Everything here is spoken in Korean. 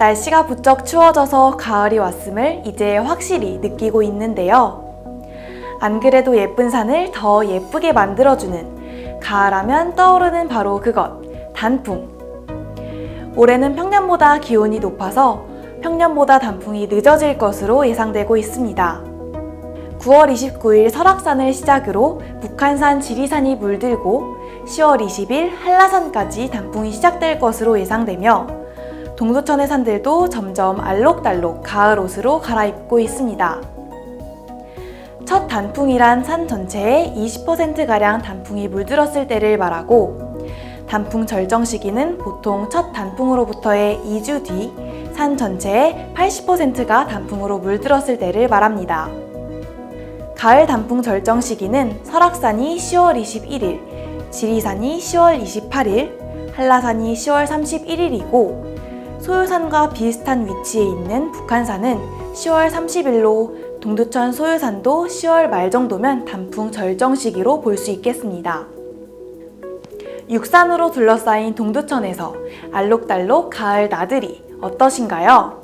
날씨가 부쩍 추워져서 가을이 왔음을 이제 확실히 느끼고 있는데요. 안 그래도 예쁜 산을 더 예쁘게 만들어주는 가을하면 떠오르는 바로 그것, 단풍. 올해는 평년보다 기온이 높아서 평년보다 단풍이 늦어질 것으로 예상되고 있습니다. 9월 29일 설악산을 시작으로 북한산 지리산이 물들고 10월 20일 한라산까지 단풍이 시작될 것으로 예상되며 동두천의 산들도 점점 알록달록 가을 옷으로 갈아입고 있습니다. 첫 단풍이란 산 전체에 20%가량 단풍이 물들었을 때를 말하고 단풍 절정 시기는 보통 첫 단풍으로부터의 2주 뒤 산 전체의 80%가 단풍으로 물들었을 때를 말합니다. 가을 단풍 절정 시기는 설악산이 10월 21일, 지리산이 10월 28일, 한라산이 10월 31일이고 소요산과 비슷한 위치에 있는 북한산은 10월 30일로 동두천 소요산도 10월 말 정도면 단풍 절정 시기로 볼 수 있겠습니다. 육산으로 둘러싸인 동두천에서 알록달록 가을 나들이 어떠신가요?